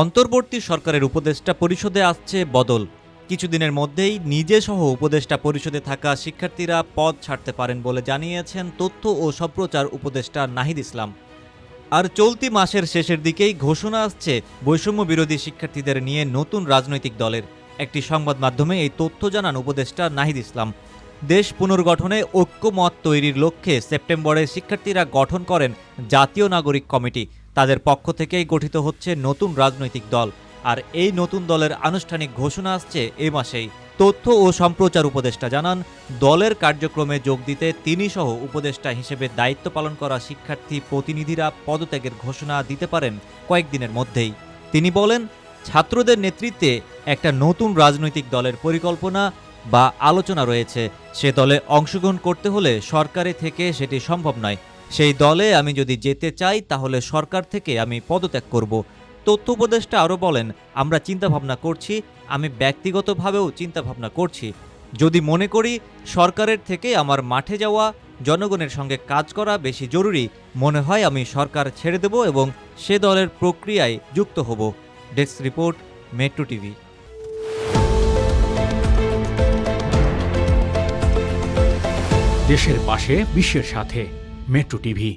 অন্তর্বর্তী সরকারের উপদেষ্টা পরিষদে আসছে বদল। কিছুদিনের মধ্যেই নিজে সহ উপদেষ্টা পরিষদে থাকা শিক্ষার্থীরা পদ ছাড়তে পারেন বলে জানিয়েছেন তথ্য ও সম্প্রচার উপদেষ্টা নাহিদ ইসলাম। আর চলতি মাসের শেষের দিকেই ঘোষণা আসছে বৈষম্য বিরোধী শিক্ষার্থীদের নিয়ে নতুন রাজনৈতিক দলের। একটি সংবাদ মাধ্যমে এই তথ্য জানান উপদেষ্টা নাহিদ ইসলাম। দেশ পুনর্গঠনে ঐক্যমত তৈরির লক্ষ্যে সেপ্টেম্বরে শিক্ষার্থীরা গঠন করেন জাতীয় নাগরিক কমিটি। তাদের পক্ষ থেকেই গঠিত হচ্ছে নতুন রাজনৈতিক দল। আর এই নতুন দলের আনুষ্ঠানিক ঘোষণা আসছে এ মাসেই। তথ্য ও সম্প্রচার উপদেষ্টা জানান, দলের কার্যক্রমে যোগ দিতে তিনি সহ উপদেষ্টা হিসেবে দায়িত্ব পালন করা শিক্ষার্থী প্রতিনিধিরা পদত্যাগের ঘোষণা দিতে পারেন কয়েকদিনের মধ্যেই। তিনি বলেন, ছাত্রদের নেতৃত্বে একটা নতুন রাজনৈতিক দলের পরিকল্পনা বা আলোচনা রয়েছে। সে দলে অংশগ্রহণ করতে হলে সরকারে থেকে সেটি সম্ভব নয়। সেই দলে আমি যদি যেতে চাই, তাহলে সরকার থেকে আমি পদত্যাগ করব। তথ্য উপদেষ্টা আরও বলেন, আমরা চিন্তাভাবনা করছি, আমি ব্যক্তিগতভাবেও চিন্তাভাবনা করছি। যদি মনে করি সরকারের থেকে আমার মাঠে যাওয়া, জনগণের সঙ্গে কাজ করা বেশি জরুরি, মনে হয় আমি সরকার ছেড়ে দেব এবং সে দলের প্রক্রিয়ায় যুক্ত হব। Desk report, metro TV. দেশের পাশে, বিশ্বের সাথে। Metro TV.